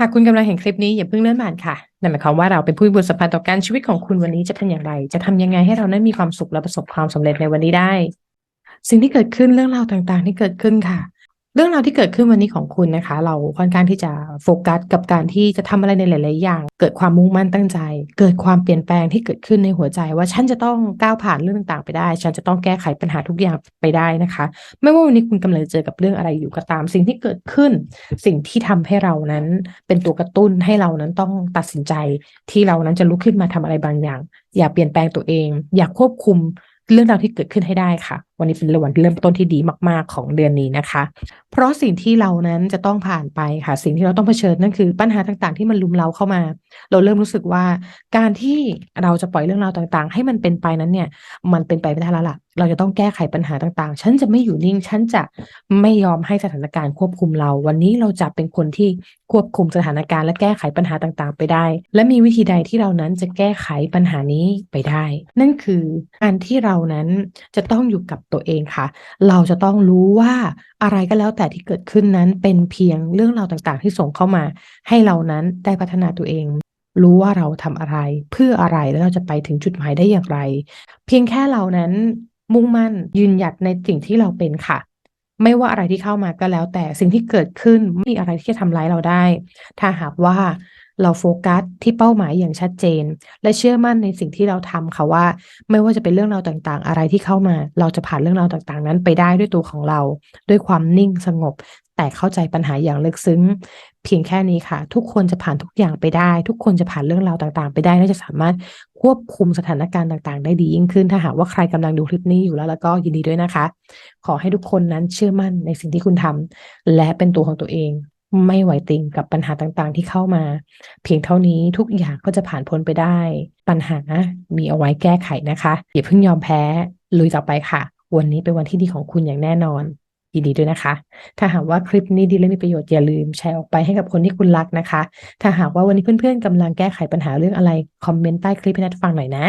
หากคุณกำลังเห็นคลิปนี้อย่าเพิ่งเลื่อนผ่านค่ะนั่นหมายความว่าเราเป็นผู้บุญสัมพันธ์ต่อการชีวิตของคุณวันนี้จะเป็นอย่างไร จะทำยังไงให้เรานั้นมีความสุขและประสบความสำเร็จในวันนี้ได้ สิ่งที่เกิดขึ้นเรื่องราวต่างๆ ที่เกิดขึ้นค่ะ เรื่องราวที่เกิดขึ้นวันนี้ของคุณนะคะ เราค่อนข้างที่จะโฟกัสกับการที่จะทำอะไรในหลาย ๆ อย่าง เกิดความมุ่งมั่นตั้งใจ เกิดความเปลี่ยนแปลงที่เกิดขึ้นในหัวใจ ว่าฉันจะต้องก้าวผ่านเรื่องต่าง ๆ ไปได้ ฉันจะต้องแก้ไขปัญหาทุกอย่างไปได้นะคะ ไม่ว่าวันนี้คุณกำลังเจอกับเรื่องอะไรอยู่ก็ตาม สิ่งที่เกิดขึ้น สิ่งที่ทำให้เรานั้นเป็นตัวกระตุ้นให้เรานั้นต้องตัดสินใจ ที่เรานั้นจะลุกขึ้นมาทำอะไรบางอย่าง อย่าเปลี่ยนแปลงตัวเอง อย่าควบคุมเรื่องราวที่เกิดขึ้นให้ได้ค่ะ วันนี้เป็นวันเริ่มต้นที่ดีมาก ๆ ของเดือนนี้นะคะ เพราะสิ่งที่เรานั้นจะต้องผ่านไปค่ะ สิ่งที่เราต้องเผชิญนั่นคือปัญหาต่างๆ ที่มันลุมเราเข้ามา เราเริ่มรู้สึกว่า การที่เราจะปล่อยเรื่องราวต่างๆ ให้มันเป็นไปนั้นเนี่ย มันเป็นไปไม่ได้แล้วล่ะ เราจะต้องแก้ไขปัญหาต่างๆ ฉันจะไม่อยู่นิ่ง ฉันจะไม่ยอมให้สถานการณ์ควบคุมเรา วันนี้เราจะเป็นคนที่ควบคุมสถานการณ์และแก้ไขปัญหาต่างๆ ไปได้ และมีวิธีใดที่เรานั้นจะแก้ไขปัญหานี้ไปได้ นั่นคือการที่เรานั้นจะต้องอยู่กับตัวเองค่ะ เราจะต้องรู้ว่าอะไรก็แล้วแต่ที่เกิดขึ้นนั้นเป็นเพียงเรื่องราวต่างๆ ที่ส่งเข้ามา ให้เรานั้นได้พัฒนาตัวเอง รู้ว่าเราทำอะไรเพื่ออะไรแล้วเราจะไปถึงจุดหมายได้อย่างไร เพียงแค่เรานั้นมุ่งมั่นยืนหยัดในสิ่งที่เราเป็นค่ะ ไม่ว่าอะไรที่เข้ามาก็แล้วแต่สิ่งที่เกิดขึ้นไม่มีอะไรที่จะทำร้ายเราได้ ถ้าหากว่า เราโฟกัสที่เป้าหมายอย่างชัดเจน และเชื่อมั่นในสิ่งที่เราทำค่ะว่า ไม่ว่าจะเป็นเรื่องราวต่างๆ อะไรที่เข้ามา เราจะผ่านเรื่องราวต่างๆ นั้นไปได้ด้วยตัวของเรา ด้วยความนิ่งสงบ แต่เข้าใจปัญหาอย่างลึกซึ้ง เพียงแค่นี้ค่ะ ทุกคนจะผ่านทุกอย่างไปได้ ทุกคนจะผ่านเรื่องราวต่างๆ ไปได้และจะสามารถควบคุมสถานการณ์ต่างๆ ได้ดียิ่งขึ้น ถ้าหากว่าใครกำลังดูคลิปนี้อยู่แล้วแล้วก็ยินดีด้วยนะคะ ขอให้ทุกคนนั้นเชื่อมั่นในสิ่งที่คุณทำและเป็นตัวของตัวเอง ไม่ไหวติงกับปัญหาต่างๆ ที่เข้ามา เพียงเท่านี้ทุกอย่างก็จะผ่านพ้นไปได้ ปัญหามีเอาไว้แก้ไขนะคะอย่าเพิ่งยอมแพ้ลุยต่อไปค่ะ วันนี้เป็นวันที่ดีของคุณอย่างแน่นอนยินดีด้วยนะคะ ถ้าหากว่าคลิปนี้ดีและมีประโยชน์อย่าลืมแชร์ออกไปให้กับคนที่คุณรักนะคะ ถ้าหากว่าวันนี้เพื่อนๆกำลังแก้ไขปัญหาเรื่องอะไร คอมเมนต์ใต้คลิปให้นัดฟังหน่อยนะ